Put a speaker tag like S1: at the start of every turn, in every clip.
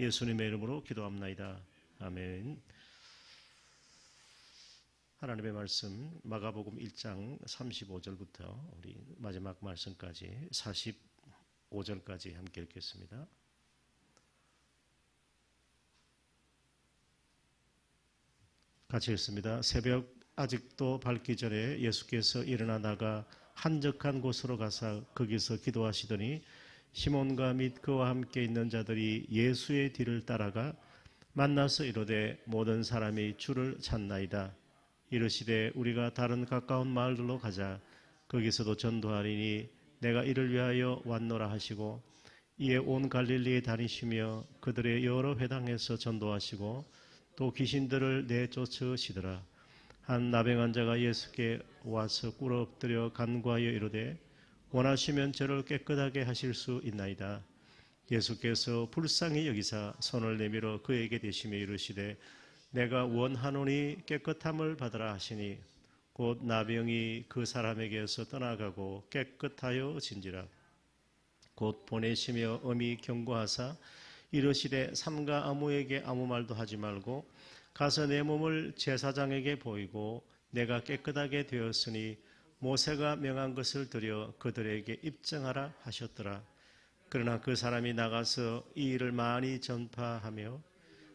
S1: 예수님의 이름으로 기도합나이다. 아멘. 하나님의 말씀 마가복음 1장 35절부터 우리 마지막 말씀까지 45절까지 함께 읽겠습니다. 같이 읽습니다. 새벽 아직도 밝기 전에 예수께서 일어나 나가 한적한 곳으로 가사 거기서 기도하시더니 시몬과 및 그와 함께 있는 자들이 예수의 뒤를 따라가 만나서 이르되 모든 사람이 주를 찾나이다. 이르시되 우리가 다른 가까운 마을들로 가자. 거기서도 전도하리니 내가 이를 위하여 왔노라 하시고 이에 온 갈릴리에 다니시며 그들의 여러 회당에서 전도하시고 또 귀신들을 내쫓으시더라. 한 나병 환자가 예수께 와서 꿇어 엎드려 간구하여 이르되 원하시면 저를 깨끗하게 하실 수 있나이다. 예수께서 불쌍히 여기사 손을 내밀어 그에게 대시며 이르시되 내가 원하노니 깨끗함을 받으라 하시니 곧 나병이 그 사람에게서 떠나가고 깨끗하여 진지라. 곧 보내시며 엄히 경고하사 이르시되 삼가 아무에게 아무 말도 하지 말고 가서 내 몸을 제사장에게 보이고 내가 깨끗하게 되었으니 모세가 명한 것을 들여 그들에게 입증하라 하셨더라. 그러나 그 사람이 나가서 이 일을 많이 전파하며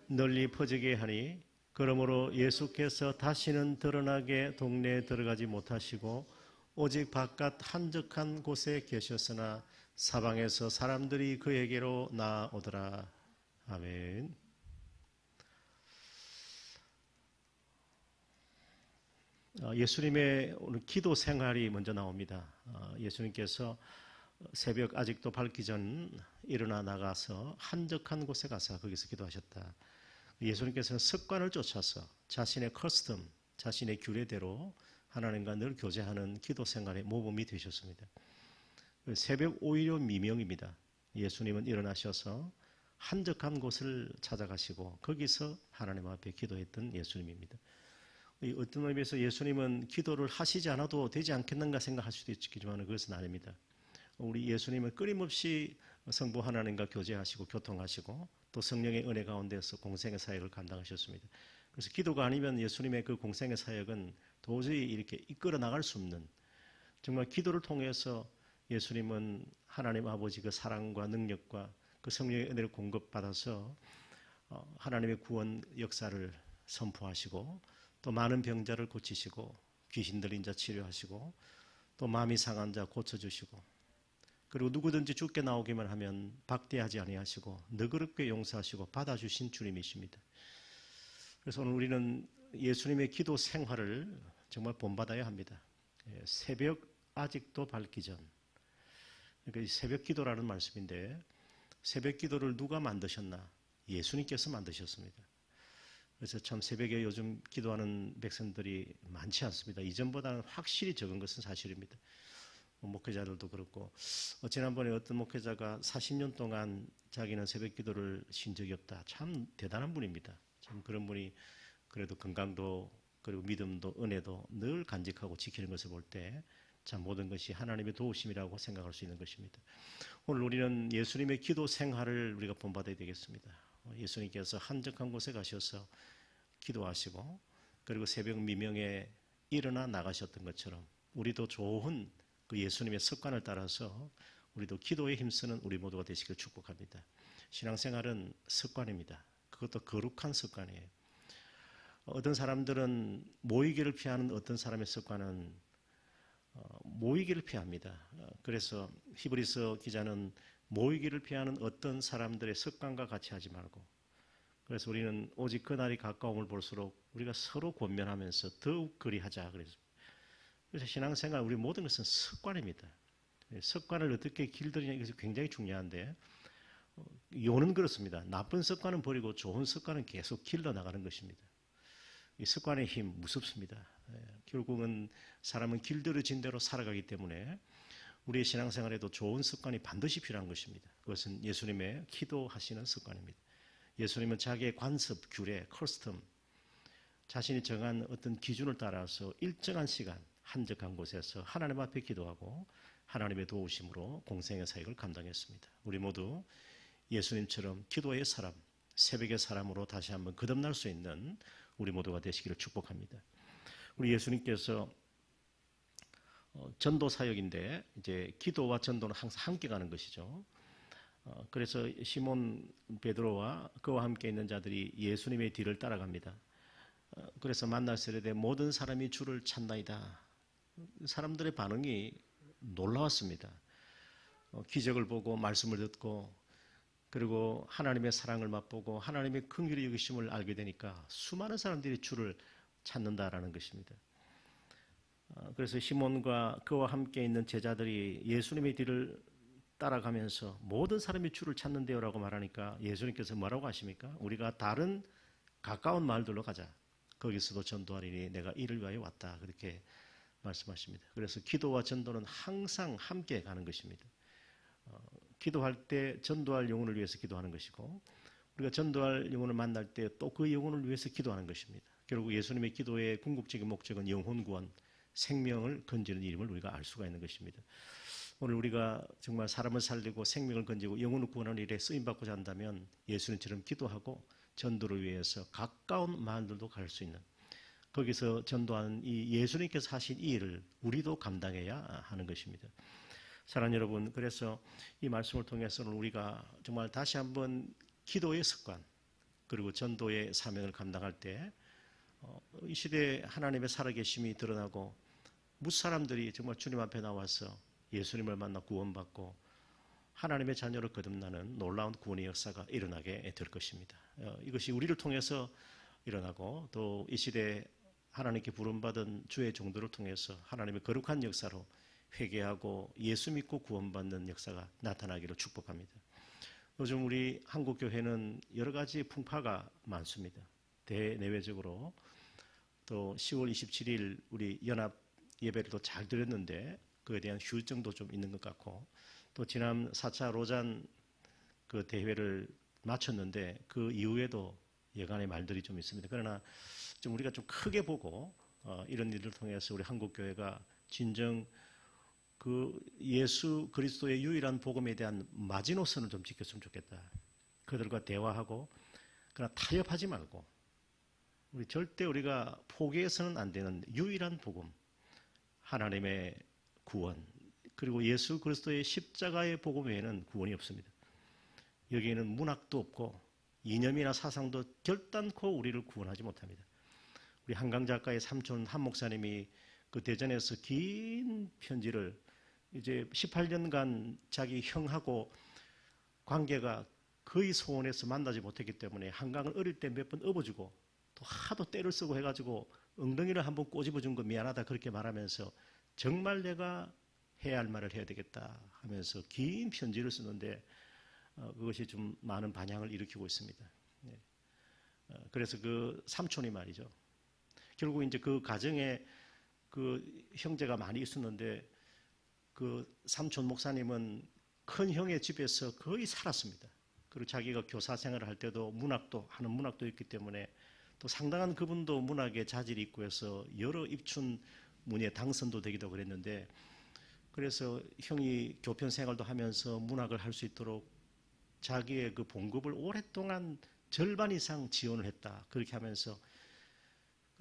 S1: 널리 퍼지게 하니 그러므로 예수께서 다시는 드러나게 동네에 들어가지 못하시고 오직 바깥 한적한 곳에 계셨으나 사방에서 사람들이 그에게로 나오더라. 아멘. 예수님의 오늘 기도 생활이 먼저 나옵니다. 어, 예수님께서 새벽 아직도 밝기 전 일어나 나가서 한적한 곳에 가서 거기서 기도하셨다. 예수님께서는 습관을 쫓아서 자신의 커스텀, 자신의 규례대로 하나님과 늘 교제하는 기도 생활의 모범이 되셨습니다. 새벽 오히려 미명입니다. 예수님은 일어나셔서 한적한 곳을 찾아가시고 거기서 하나님 앞에 기도했던 예수님입니다. 어떤 의미에서 예수님은 기도를 하시지 않아도 되지 않겠는가 생각할 수도 있겠지만 그것은 아닙니다. 우리 예수님은 끊임없이 성부 하나님과 교제하시고 교통하시고 또 성령의 은혜 가운데서 공생의 사역을 감당하셨습니다. 그래서 기도가 아니면 예수님의 그 공생의 사역은 도저히 이렇게 이끌어 나갈 수 없는 정말 기도를 통해서 예수님은 하나님 아버지 그 사랑과 능력과 그 성령의 은혜를 공급받아서 어, 하나님의 구원 역사를 선포하시고 또 많은 병자를 고치시고 귀신 들린 자 치료하시고 또 마음이 상한 자 고쳐주시고 그리고 누구든지 죽게 나오기만 하면 박대하지 아니하시고 너그럽게 용서하시고 받아주신 주님이십니다. 그래서 오늘 우리는 예수님의 기도 생활을 정말 본받아야 합니다. 예, 새벽 아직도 밝기 전. 그러니까 새벽 기도라는 말씀인데 새벽 기도를 누가 만드셨나? 예수님께서 만드셨습니다. 그래서 참 새벽에 요즘 기도하는 백성들이 많지 않습니다. 이전보다는 확실히 적은 것은 사실입니다. 뭐 목회자들도 그렇고 어, 지난번에 어떤 목회자가 40년 동안 자기는 새벽 기도를 신 적이 없다. 참 대단한 분입니다. 참 그런 분이 그래도 건강도 그리고 믿음도 은혜도 늘 간직하고 지키는 것을 볼 때 참 모든 것이 하나님의 도우심이라고 생각할 수 있는 것입니다. 오늘 우리는 예수님의 기도 생활을 우리가 본받아야 되겠습니다. 예수님께서 한적한 곳에 가셔서 기도하시고 그리고 새벽 미명에 일어나 나가셨던 것처럼 우리도 좋은 그 예수님의 습관을 따라서 우리도 기도에 힘쓰는 우리 모두가 되시길 축복합니다. 신앙생활은 습관입니다. 그것도 거룩한 습관이에요. 어떤 사람들은 모이기를 피하는 어떤 사람의 습관은 어, 모이기를 피합니다. 어, 그래서 히브리서 기자는 모이기를 피하는 어떤 사람들의 습관과 같이 하지 말고 그래서 우리는 오직 그날이 가까움을 볼수록 우리가 서로 권면하면서 더욱 그리하자 그래서 그래서 신앙생활 우리 모든 것은 습관입니다. 습관을 어떻게 길들이냐 이것이 굉장히 중요한데 어, 요는 그렇습니다. 나쁜 습관은 버리고 좋은 습관은 계속 길러 나가는 것입니다. 이 습관의 힘 무섭습니다. 예, 결국은 사람은 길들여진 대로 살아가기 때문에 우리의 신앙생활에도 좋은 습관이 반드시 필요한 것입니다. 그것은 예수님의 기도하시는 습관입니다. 예수님은 자기의 관습, 규례, 커스텀, 자신이 정한 어떤 기준을 따라서 일정한 시간, 한적한 곳에서 하나님 앞에 기도하고 하나님의 도우심으로 공생의 사역을 감당했습니다. 우리 모두 예수님처럼 기도의 사람, 새벽의 사람으로 다시 한번 거듭날 수 있는 우리 모두가 되시기를 축복합니다. 우리 예수님께서 어, 전도 사역인데 이제 기도와 전도는 항상 함께 가는 것이죠. 어, 그래서 시몬 베드로와 그와 함께 있는 자들이 예수님의 뒤를 따라갑니다. 어, 그래서 만났을 때 모든 사람이 주를 찾나이다. 사람들의 반응이 놀라웠습니다. 기적을 보고 말씀을 듣고 그리고 하나님의 사랑을 맛보고 하나님의 긍휼히 여기심을 알게 되니까 수많은 사람들이 주를 찾는다라는 것입니다. 어, 그래서 시몬과 그와 함께 있는 제자들이 예수님의 뒤를 따라가면서 모든 사람이 주를 찾는데요라고 말하니까 예수님께서 뭐라고 하십니까? 우리가 다른 가까운 마을들로 가자. 거기서도 전도하리니 내가 이를 위하여 왔다. 그렇게 말씀하십니다. 그래서 기도와 전도는 항상 함께 가는 것입니다. 어, 기도할 때 전도할 영혼을 위해서 기도하는 것이고 우리가 전도할 영혼을 만날 때 또 그 영혼을 위해서 기도하는 것입니다. 결국 예수님의 기도의 궁극적인 목적은 영혼 구원, 생명을 건지는 이름을 우리가 알 수가 있는 것입니다. 오늘 우리가 정말 사람을 살리고 생명을 건지고 영혼을 구원하는 일에 쓰임 받고자 한다면 예수님처럼 기도하고 전도를 위해서 가까운 마을들도 갈 수 있는 거기서 전도하는 이 예수님께서 하신 이 일을 우리도 감당해야 하는 것입니다. 사랑하는 여러분, 그래서 이 말씀을 통해서는 우리가 정말 다시 한번 기도의 습관 그리고 전도의 사명을 감당할 때이 어, 시대에 하나님의 살아계심이 드러나고 무사람들이 정말 주님 앞에 나와서 예수님을 만나 구원받고 하나님의 자녀로 거듭나는 놀라운 구원의 역사가 일어나게 될 것입니다. 어, 이것이 우리를 통해서 일어나고 또 이 시대에 하나님께 부름받은 주의 종들을 통해서 하나님의 거룩한 역사로 회개하고 예수 믿고 구원받는 역사가 나타나기를 축복합니다. 요즘 우리 한국 교회는 여러 가지 풍파가 많습니다. 대내외적으로 또 10월 27일 우리 연합 예배를 잘 드렸는데 그에 대한 휴증도 좀 있는 것 같고 또 지난 4차 로잔 그 대회를 마쳤는데 그 이후에도 예간의 말들이 좀 있습니다. 그러나 좀 우리가 좀 크게 보고 어, 이런 일을 통해서 우리 한국 교회가 진정 그 예수 그리스도의 유일한 복음에 대한 마지노선을 좀 지켰으면 좋겠다. 그들과 대화하고 그러나 타협하지 말고 우리 절대 우리가 포기해서는 안 되는 유일한 복음 하나님의 구원 그리고 예수 그리스도의 십자가의 복음 외에는 구원이 없습니다. 여기에는 문학도 없고 이념이나 사상도 결단코 우리를 구원하지 못합니다. 우리 한강 작가의 삼촌 한 목사님이 그 대전에서 긴 편지를 이제 18년간 자기 형하고 관계가 거의 소원해서 만나지 못했기 때문에 한강을 어릴 때 몇 번 업어주고 또 하도 때를 쓰고 해가지고 엉덩이를 한번 꼬집어 준 거 미안하다 그렇게 말하면서 정말 내가 해야 할 말을 해야 되겠다 하면서 긴 편지를 쓰는데 어, 그것이 좀 많은 반향을 일으키고 있습니다. 네. 어, 그래서 그 삼촌이 말이죠. 결국 이제 그 가정에 그 형제가 많이 있었는데 그 삼촌 목사님은 큰 형의 집에서 거의 살았습니다. 그리고 자기가 교사 생활을 할 때도 문학도 하는 문학도 있기 때문에 또 상당한 그분도 문학에 자질이 있고 해서 여러 입춘 문예 당선도 되기도 그랬는데 그래서 형이 교편 생활도 하면서 문학을 할 수 있도록 자기의 그 봉급을 오랫동안 절반 이상 지원을 했다. 그렇게 하면서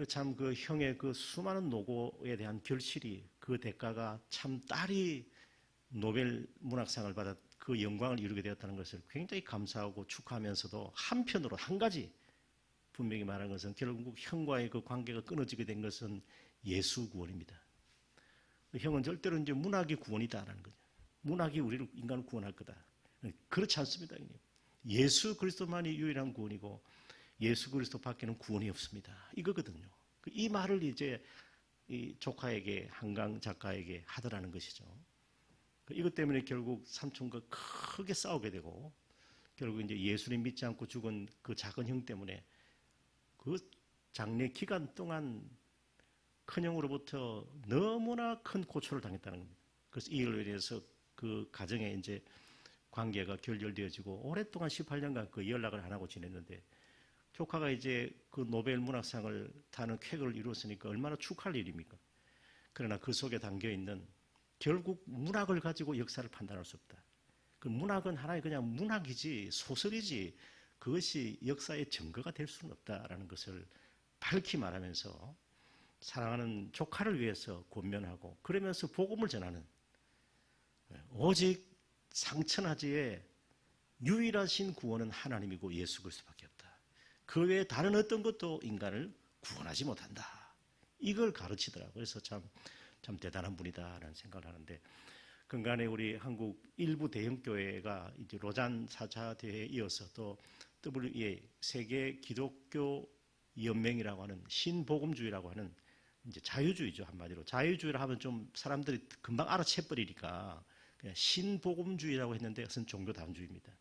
S1: 참그 그 형의 그 수많은 노고에 대한 결실이 그 대가가 참 딸이 노벨 문학상을 받아 그 영광을 이루게 되었다는 것을 굉장히 감사하고 축하하면서도 한편으로 한 가지 분명히 말한 것은 결국 형과의 그 관계가 끊어지게 된 것은 예수 구원입니다. 형은 절대로 이제 문학이 구원이다라는 거죠. 문학이 우리를 인간을 구원할 거다. 그렇지 않습니다, 형님. 예수 그리스도만이 유일한 구원이고 예수 그리스도 밖에는 구원이 없습니다. 이거거든요. 그이 말을 이제 이 조카에게 한강 작가에게 하더라는 것이죠. 그 이것 때문에 결국 삼촌과 크게 싸우게 되고 결국 이제 예수님 믿지 않고 죽은 그 작은 형 때문에 그 장례 기간 동안 큰 형으로부터 너무나 큰 고초를 당했다는 겁니다. 그래서 이 일로 인해서 그 가정에 이제 관계가 결렬되어지고 오랫동안 18년간 그 연락을 안 하고 지냈는데 조카가 이제 그 노벨 문학상을 타는 쾌거를 이루었으니까 얼마나 축하할 일입니까? 그러나 그 속에 담겨 있는 결국 문학을 가지고 역사를 판단할 수 없다. 그 문학은 하나의 그냥 문학이지 소설이지 그것이 역사의 증거가 될 수는 없다라는 것을 밝히 말하면서 사랑하는 조카를 위해서 권면하고 그러면서 복음을 전하는 오직 상천하지에 유일하신 구원은 하나님이고 예수 그리스도밖에 없다. 그 외에 다른 어떤 것도 인간을 구원하지 못한다. 이걸 가르치더라고요. 그래서 참, 참 대단한 분이다라는 생각을 하는데 근간에 우리 한국 일부 대형교회가 이제 로잔 4차 대회에 이어서 또 WEA 세계 기독교 연맹이라고 하는 신복음주의라고 하는 이제 자유주의죠 한마디로 자유주의를 하면 좀 사람들이 금방 알아채 버리니까 그냥 신복음주의라고 했는데 그것은 종교다원주의입니다.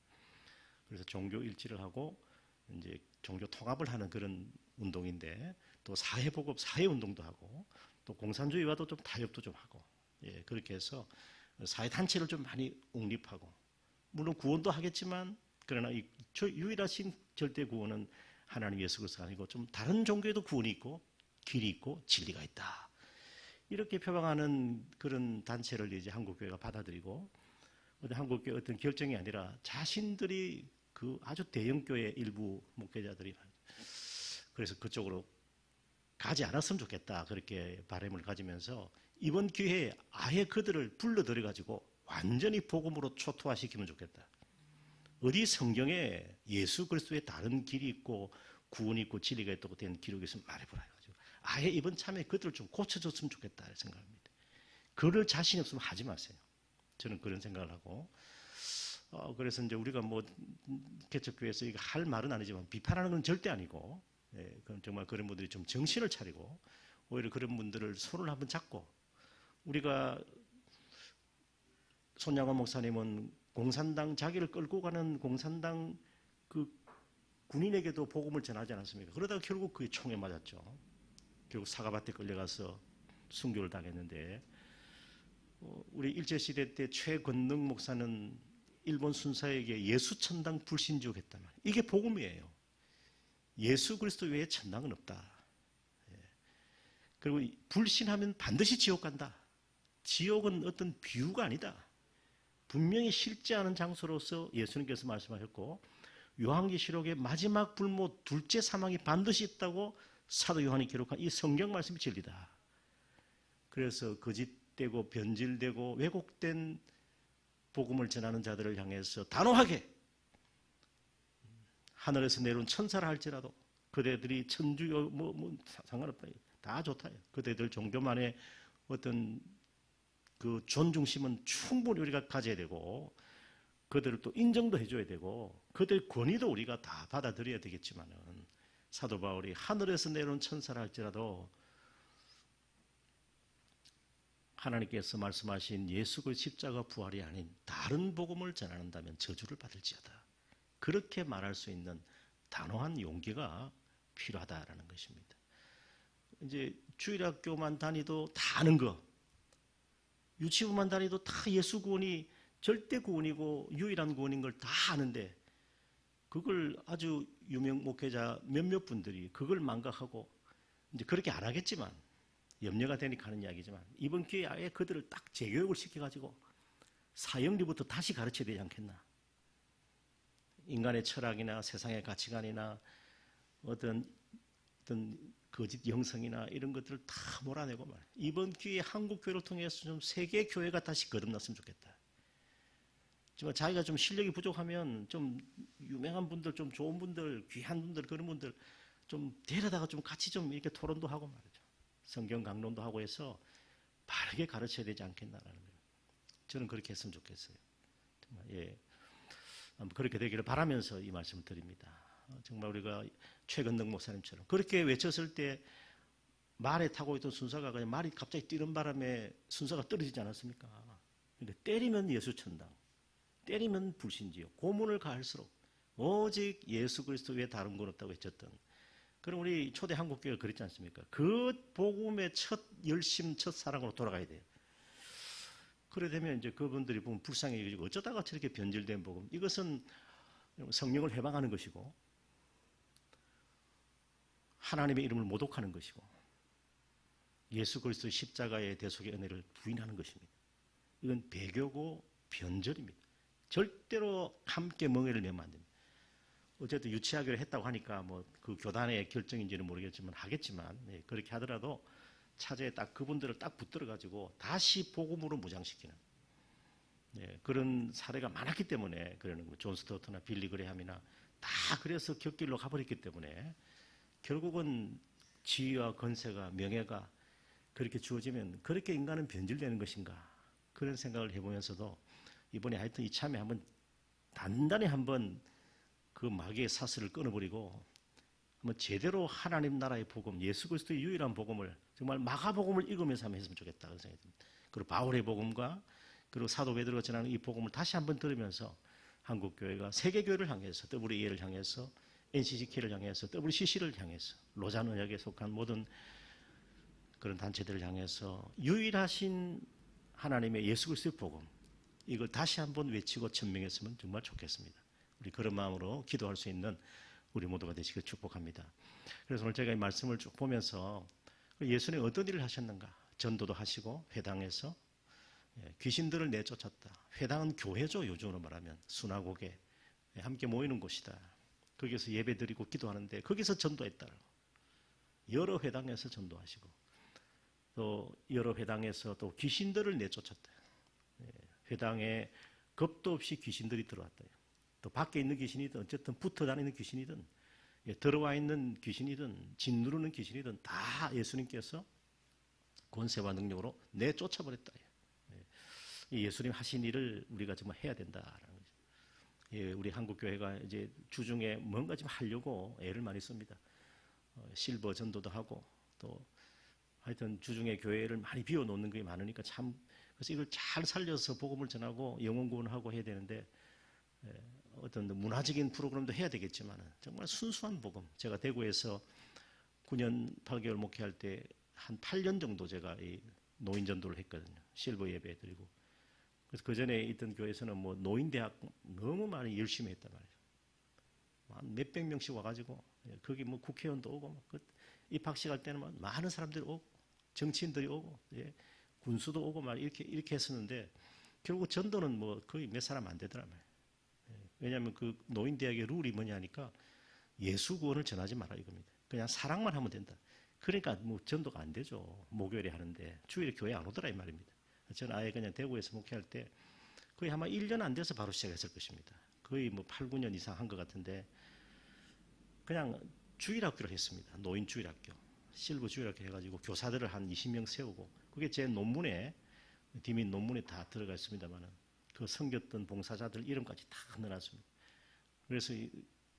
S1: 그래서 종교 일치를 하고 이제 종교 통합을 하는 그런 운동인데 또 사회복업 사회운동도 하고 또 공산주의와도 좀 타협도 좀 하고 예 그렇게 해서 사회단체를 좀 많이 옹립하고 물론 구원도 하겠지만 그러나 이 유일하신 절대 구원은 하나님 예수 그리스도가 아니고 좀 다른 종교에도 구원이 있고 길이 있고 진리가 있다. 이렇게 표방하는 그런 단체를 이제 한국교회가 받아들이고 한국교회 어떤 결정이 아니라 자신들이 그 아주 대형교회 일부 목회자들이 그래서 그쪽으로 가지 않았으면 좋겠다 그렇게 바람을 가지면서 이번 기회에 아예 그들을 불러들여 가지고 완전히 복음으로 초토화시키면 좋겠다. 어디 성경에 예수 그리스도의 다른 길이 있고 구원이 있고 진리가 있다고 된 기록이 있으면 말해보라 해가지고 아예 이번 참에 그들을 좀 고쳐줬으면 좋겠다 생각합니다. 그럴 자신이 없으면 하지 마세요. 저는 그런 생각을 하고 어, 그래서 이제 우리가 뭐 개척교회에서 이거 할 말은 아니지만 비판하는 건 절대 아니고 예, 그럼 정말 그런 분들이 좀 정신을 차리고 오히려 그런 분들을 손을 한번 잡고 우리가 손양원 목사님은 공산당 자기를 끌고 가는 공산당 그 군인에게도 복음을 전하지 않았습니까? 그러다가 결국 그게 총에 맞았죠. 결국 사과밭에 끌려가서 순교를 당했는데 어, 우리 일제시대 때 최건능 목사는 일본 순사에게 예수 천당 불신주했단 말이에요. 이게 복음이에요. 예수 그리스도 외에 천당은 없다. 예. 그리고 불신하면 반드시 지옥 간다. 지옥은 어떤 비유가 아니다. 분명히 실제 하는 장소로서 예수님께서 말씀하셨고 요한계시록의 마지막 불모 둘째 사망이 반드시 있다고 사도 요한이 기록한 이 성경 말씀이 진리다. 그래서 거짓되고 변질되고 왜곡된 복음을 전하는 자들을 향해서 단호하게 하늘에서 내려온 천사라 할지라도 그대들이 천주요 뭐, 뭐 상관없다. 다 좋다. 그대들 종교만의 어떤 그 존중심은 충분히 우리가 가져야 되고 그들을 또 인정도 해줘야 되고 그들 권위도 우리가 다 받아들여야 되겠지만은 사도 바울이 하늘에서 내려온 천사라 할지라도 하나님께서 말씀하신 예수 그 십자가 부활이 아닌 다른 복음을 전하는다면 저주를 받을지어다. 그렇게 말할 수 있는 단호한 용기가 필요하다라는 것입니다. 이제 주일학교만 다니도 다 아는 거, 유치부만 다니도 다 예수 구원이 절대 구원이고 유일한 구원인 걸 다 아는데 그걸 아주 유명 목회자 몇몇 분들이 그걸 망각하고 이제 그렇게 안 하겠지만 염려가 되니까 하는 이야기지만 이번 기회에 아예 그들을 딱 재교육을 시켜가지고 사형리부터 다시 가르쳐야 되지 않겠나. 인간의 철학이나 세상의 가치관이나 어떤 어떤 거짓 영성이나 이런 것들을 다 몰아내고 말. 이번 기회에 한국 교회를 통해서 좀 세계 교회가 다시 거듭났으면 좋겠다. 정말 자기가 좀 실력이 부족하면 좀 유명한 분들, 좀 좋은 분들, 귀한 분들 그런 분들 좀 데려다가 좀 같이 좀 이렇게 토론도 하고 말이죠. 성경 강론도 하고 해서 바르게 가르쳐야 되지 않겠나라는 거예요. 저는 그렇게 했으면 좋겠어요. 정말 예. 그렇게 되기를 바라면서 이 말씀을 드립니다. 정말 우리가 최근능 목사님처럼 그렇게 외쳤을 때 말에 타고 있던 순서가 그냥 말이 갑자기 뛰는 바람에 순서가 떨어지지 않았습니까? 근데 때리면 예수 천당, 때리면 불신지요. 고문을 가할수록 오직 예수 그리스도 외에 다른 건 없다고 외쳤던 그럼 우리 초대 한국교회가 그랬지 않습니까? 그 복음의 첫 열심, 첫 사랑으로 돌아가야 돼요. 그래 되면 이제 그분들이 보면 불쌍해지고 어쩌다가 저렇게 변질된 복음. 이것은 성령을 해방하는 것이고 하나님의 이름을 모독하는 것이고 예수 그리스도 십자가의 대속의 은혜를 부인하는 것입니다. 이건 배교고 변절입니다. 절대로 함께 멍해를 내면 안 됩니다. 어쨌든 유치하기로 했다고 하니까 뭐 그 교단의 결정인지는 모르겠지만 하겠지만 예, 그렇게 하더라도 차제에 딱 그분들을 딱 붙들어 가지고 다시 복음으로 무장시키는 예, 그런 사례가 많았기 때문에 그러는 거. 존 스토트나 빌리 그레함이나 다 그래서 격길로 가버렸기 때문에 결국은 지위와 건세가 명예가 그렇게 주어지면 그렇게 인간은 변질되는 것인가 그런 생각을 해보면서도 이번에 하여튼 이참에 한번 단단히 한번 그 마귀의 사슬을 끊어버리고 한번 제대로 하나님 나라의 복음, 예수 그리스도의 유일한 복음을 정말 마가복음을 읽으면서 한번 했으면 좋겠다 그런 생각이 듭니다. 그리고 바울의 복음과 그리고 사도 베드로가 전하는 이 복음을 다시 한번 들으면서 한국 교회가 세계 교회를 향해서 WE를 향해서 NCCK를 향해서 WCC를 향해서 로잔 언약에 속한 모든 그런 단체들을 향해서 유일하신 하나님의 예수 그리스도의 복음 이걸 다시 한번 외치고 천명했으면 정말 좋겠습니다. 우리 그런 마음으로 기도할 수 있는 우리 모두가 되시길 축복합니다. 그래서 오늘 제가 이 말씀을 쭉 보면서 예수님 어떤 일을 하셨는가? 전도도 하시고 회당에서 예, 귀신들을 내쫓았다. 회당은 교회죠. 요즘으로 말하면 수나고게 함께 모이는 곳이다. 거기서 예배드리고 기도하는데 거기서 전도했다. 여러 회당에서 전도하시고 또 여러 회당에서 또 귀신들을 내쫓았다. 예, 회당에 겁도 없이 귀신들이 들어왔다. 또 밖에 있는 귀신이든 어쨌든 붙어 다니는 귀신이든 예, 들어와 있는 귀신이든 짓누르는 귀신이든 다 예수님께서 권세와 능력으로 내쫓아버렸다. 예, 예수님 하신 일을 우리가 정말 해야 된다라는 거죠. 예, 우리 한국 교회가 이제 주중에 뭔가 좀 하려고 애를 많이 씁니다. 어, 실버 전도도 하고 또 하여튼 주중에 교회를 많이 비워 놓는 게 많으니까 참 그래서 이걸 잘 살려서 복음을 전하고 영혼 구원하고 해야 되는데 예, 어떤 문화적인 프로그램도 해야 되겠지만 정말 순수한 복음. 제가 대구에서 9년 8개월 목회할 때 한 8년 정도 제가 이 노인 전도를 했거든요. 실버 예배 드리고. 그래서 그 전에 있던 교회에서는 뭐 노인 대학 너무 많이 열심히 했단 말이에요. 한 몇백 명씩 와가지고 예, 거기 뭐 국회의원도 오고 뭐그 입학식 할 때는 뭐 많은 사람들이 오고 정치인들이 오고 예, 군수도 오고 막 이렇게 이렇게 했었는데 결국 전도는 뭐 거의 몇 사람 안 되더라 말이에요. 왜냐하면 그 노인 대학의 룰이 뭐냐니까 예수 구원을 전하지 마라 이겁니다. 그냥 사랑만 하면 된다. 그러니까 뭐 전도가 안 되죠. 목요일에 하는데 주일에 교회 안 오더라 이 말입니다. 저는 아예 그냥 대구에서 목회할 때 거의 아마 1년 안 돼서 바로 시작했을 것입니다. 거의 뭐 8, 9년 이상 한 것 같은데 그냥 주일학교를 했습니다. 노인 주일학교. 실버 주일학교 해가지고 교사들을 한 20명 세우고 그게 제 논문에 디민 논문에 다 들어가 있습니다만은 그 섬겼던 봉사자들 이름까지 다 넣어놨습니다. 그래서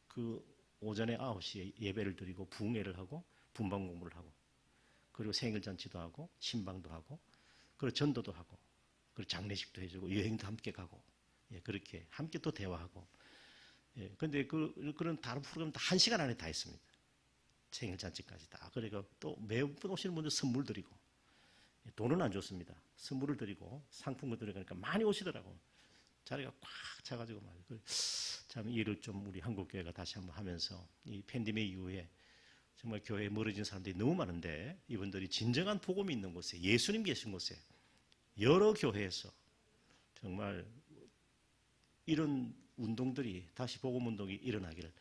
S1: 그 오전에 9시에 예배를 드리고 부흥회를 하고 분방 공부를 하고 그리고 생일 잔치도 하고 신방도 하고 그리고 전도도 하고 그리고 장례식도 해주고 여행도 함께 가고 예, 그렇게 함께 또 대화하고 예, 근데 그, 그런 다른 프로그램 다 한 시간 안에 다 했습니다. 생일잔치까지 다. 그러니까 또 매번 오시는 분들 선물 드리고 예, 돈은 안 줬습니다. 선물을 드리고 상품을 드리니까 많이 오시더라고. 자리가 꽉 차가지고 말이에요. 그참 일을 좀 우리 한국 교회가 다시 한번 하면서 이 팬데믹 이후에 정말 교회에 멀어진 사람들이 너무 많은데 이분들이 진정한 복음이 있는 곳에 예수님 계신 곳에 여러 교회에서 정말 이런 운동들이 다시 복음 운동이 일어나기를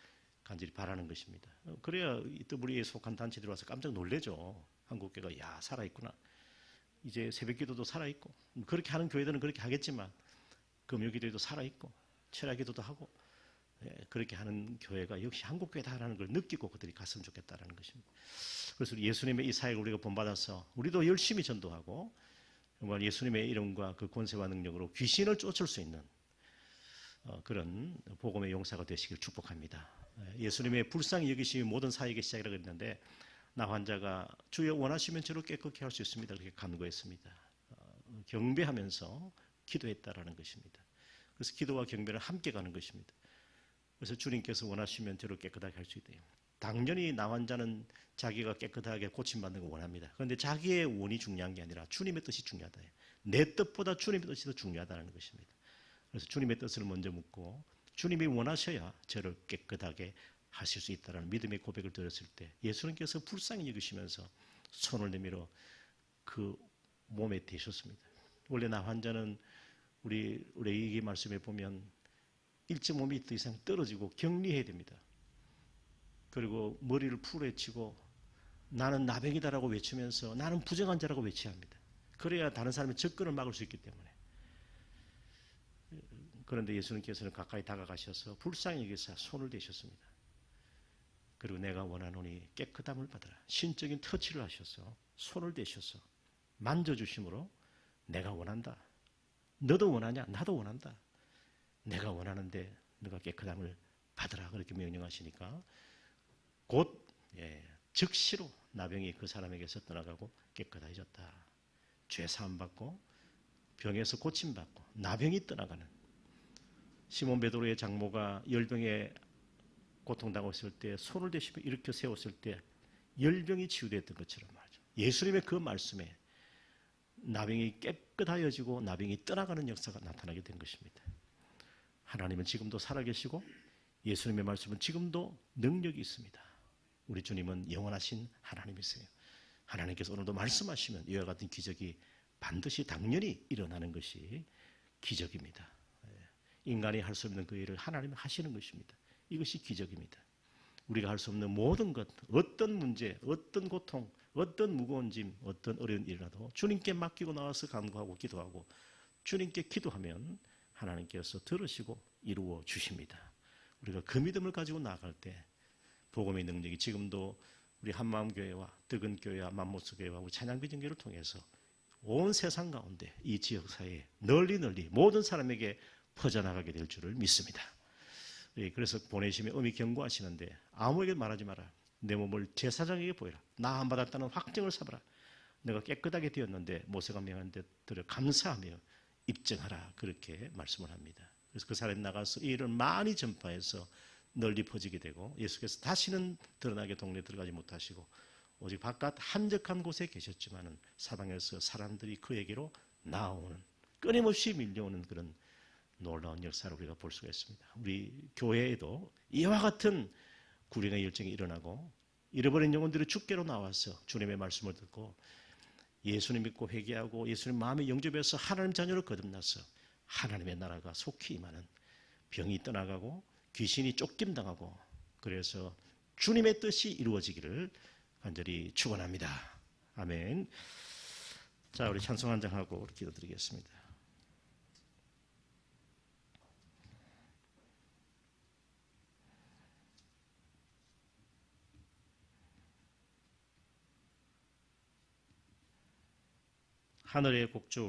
S1: 간절히 바라는 것입니다. 그래야 WE에 속한 단체들 와서 깜짝 놀래죠. 한국교회가 야 살아있구나. 이제 새벽기도도 살아있고 그렇게 하는 교회들은 그렇게 하겠지만 금요기도도 살아있고 철야기도도 하고 예, 그렇게 하는 교회가 역시 한국 교회다라는 걸 느끼고 그들이 갔으면 좋겠다라는 것입니다. 그래서 예수님의 이 사역을 우리가 본받아서 우리도 열심히 전도하고 정말 예수님의 이름과 그 권세와 능력으로 귀신을 쫓을 수 있는 어, 그런 복음의 용사가 되시길 축복합니다. 예, 예수님의 불쌍히 여기심이 모든 사역의 시작이라고 했는데 나 환자가 주여 원하시면 저를 깨끗게 할 수 있습니다. 그렇게 간구했습니다. 어, 경배하면서 기도했다라는 것입니다. 그래서 기도와 경배는 함께 가는 것입니다. 그래서 주님께서 원하시면 저를 깨끗하게 할 수 있대요. 당연히 나 환자는 자기가 깨끗하게 고침받는 걸 원합니다. 그런데 자기의 원이 중요한 게 아니라 주님의 뜻이 중요하다. 내 뜻보다 주님의 뜻이 더 중요하다는 것입니다. 그래서 주님의 뜻을 먼저 묻고 주님이 원하셔야 저를 깨끗하게 하실 수 있다는 믿음의 고백을 드렸을 때 예수님께서 불쌍히 여기시면서 손을 내밀어 그 몸에 대셨습니다. 원래 나 환자는 우리 이 말씀에 보면 1.5m 이상 떨어지고 격리해야 됩니다. 그리고 머리를 풀어헤치고 나는 나병이다라고 외치면서 나는 부정한 자라고 외쳐야 합니다. 그래야 다른 사람의 접근을 막을 수 있기 때문에. 그런데 예수님께서는 가까이 다가가셔서 불쌍히 여기서 손을 대셨습니다. 그리고 내가 원하노니 깨끗함을 받아라. 신적인 터치를 하셔서 손을 대셔서 만져주심으로 내가 원한다. 너도 원하냐? 나도 원한다. 내가 원하는데 너가 깨끗함을 받으라. 그렇게 명령하시니까 곧 예, 즉시로 나병이 그 사람에게서 떠나가고 깨끗해졌다. 죄 사함 받고 병에서 고침 받고 나병이 떠나가는 시몬 베드로의 장모가 열병에 고통당하고 있을 때 손을 대시며 일으켜 세웠을 때 열병이 치유됐던 것처럼 말이죠. 예수님의 그 말씀에 나병이 깨끗하여지고 나병이 떠나가는 역사가 나타나게 된 것입니다. 하나님은 지금도 살아계시고 예수님의 말씀은 지금도 능력이 있습니다. 우리 주님은 영원하신 하나님이세요. 하나님께서 오늘도 말씀하시면 이와 같은 기적이 반드시 당연히 일어나는 것이 기적입니다. 예. 인간이 할 수 없는 그 일을 하나님이 하시는 것입니다. 이것이 기적입니다. 우리가 할 수 없는 모든 것, 어떤 문제, 어떤 고통, 어떤 무거운 짐, 어떤 어려운 일이라도 주님께 맡기고 나와서 간구하고 기도하고 주님께 기도하면 하나님께서 들으시고 이루어 주십니다. 우리가 그 믿음을 가지고 나아갈 때 복음의 능력이 지금도 우리 한마음교회와 뜨근교회와 만모스교회와 우리 찬양비전교를 통해서 온 세상 가운데 이 지역사회에 널리 널리 모든 사람에게 퍼져나가게 될 줄을 믿습니다. 예, 그래서 보내심에 음이 경고하시는데 아무에게 말하지 마라. 내 몸을 제사장에게 보여라. 나 안 받았다는 확증을 삼아라. 내가 깨끗하게 되었는데 모세가 명한 데들을 감사하며 입증하라. 그렇게 말씀을 합니다. 그래서 그 사람이 나가서 이 일을 많이 전파해서 널리 퍼지게 되고 예수께서 다시는 드러나게 동네에 들어가지 못하시고 오직 바깥 한적한 곳에 계셨지만은 사방에서 사람들이 그에게로 나오는 끊임없이 밀려오는 그런 놀라운 역사를 우리가 볼 수가 있습니다. 우리 교회에도 이와 같은 구린의 열정이 일어나고 잃어버린 영혼들이 죽게로 나와서 주님의 말씀을 듣고 예수님 믿고 회개하고 예수님 마음에 영접해서 하나님 자녀로 거듭나서 하나님의 나라가 속히 임하는 병이 떠나가고 귀신이 쫓김당하고 그래서 주님의 뜻이 이루어지기를 간절히 축원합니다. 아멘. 자, 우리 찬송 한 장 하고 기도드리겠습니다. 하늘의 곡조